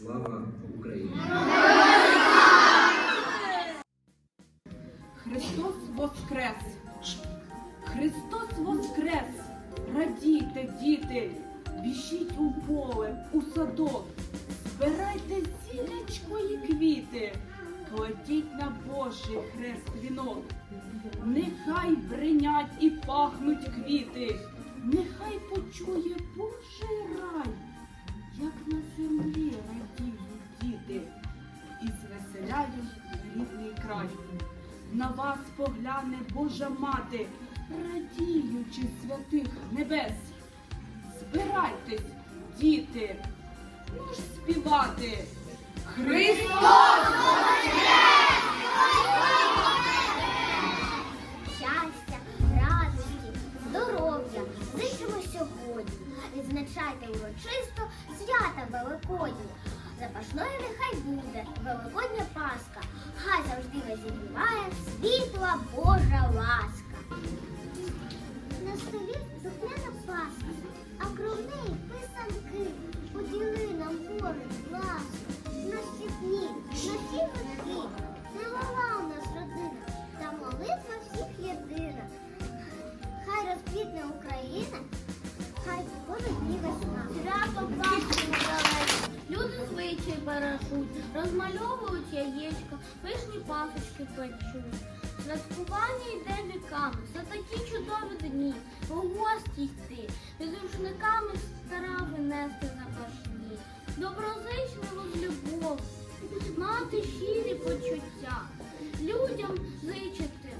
Слава Україні! Христос Воскрес! Христос Воскрес! Радійте, діти! Біжіть у поле, у садок, збирайте зілечко і квіти, кладіть на Божий хрест вінок. Нехай бринять і пахнуть квіти, нехай почує Божий рай, як на землі і звеселяють рідний край. На вас погляне Божа мати, радіючи святих небес. Збирайтесь, діти, ну ж співати. Христос! Великодня Пасха. Хай завжди вас зігріває світла Божа ласка. На столі духляна паска, а кров неї писанки. Поділи нам Боже ласку. На всі дні, на всі віки. Не мала у нас родина, та молитва всіх єдина. Хай розквітне Україна, хай кожен дні весна. Пасхи недалеко. Люди звичай бережуть, розмальовують яєчка, пишні пасочки печуть. Святкування йде віками, за такі чудові дні, у гості йти, під рушниками страви нести запашні, доброзичливо з любов, мати щирі почуття, людям зичити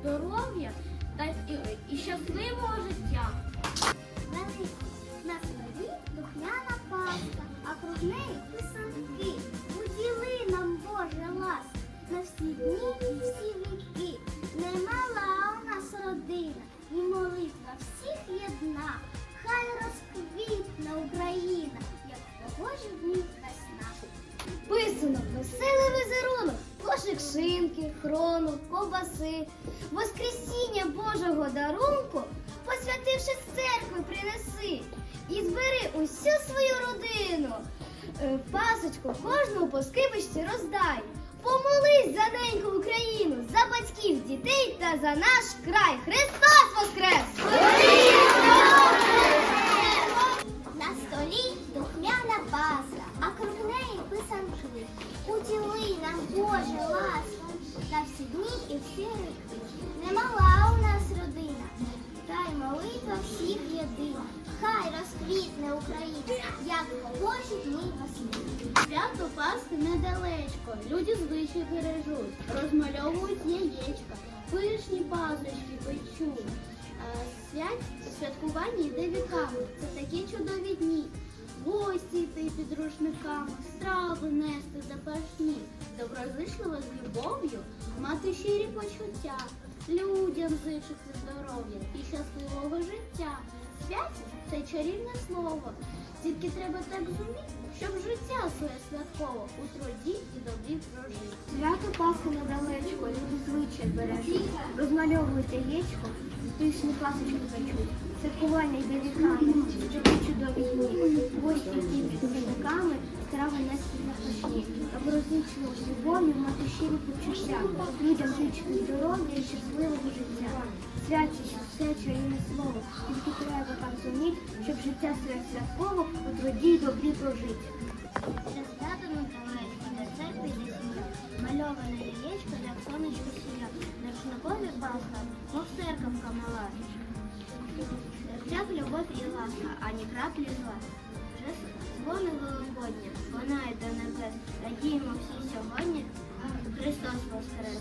здоров'я та і, і щасливого життя. Шинки, хрону, ковбаси, Воскресіння Божого дарунку, посвятивши церкви, принеси і збери усю свою родину. Е, Пасочку кожному по скибочці роздай. Помолись за неньку Україну, за батьків, дітей та за наш край. Христос Воскрес! Хай розквітне Україна, як погожі дні весни. Свято Пасхи недалечко, люди звичай бережуть, розмальовують яєчка, пишні пазочки печуть. Е, Свят, святкування йде віками, це такі чудові дні. Гості йти під рушниками, страви нести запашні, доброзичливо з любов'ю, мати щирі почуття, людям зичити здоров'я і щасливого життя. Святість це чарівне слово. Тільки треба так зуміти, щоб життя своє святково у труді і добрі прожити. Свято Пасхи недалечко, люди звичай бережуть, розмальовують яєчко, пишні пасочки печуть. Святкування йде віками, такі чудові дні. Гості ті під рушниками, страви нести запашні. Доброзичливо з любов'ю мати щирі почуття. Людям зичити здоров'я і щасливого життя. Святість все чарівне слово, тільки треба так зуміти, щоб життя своє святково у труді й добрі прожити. Свято Миколаївська до церкви йде сім'я, мальоване яєчко, як сонечко сія, на рушникові пасха, мов церковка мала. Серцях любов і ласка, ані краплі зла. Вже дзвони Великодня, вона йде небес. Радіємо всі сьогодні. Христос Воскрес!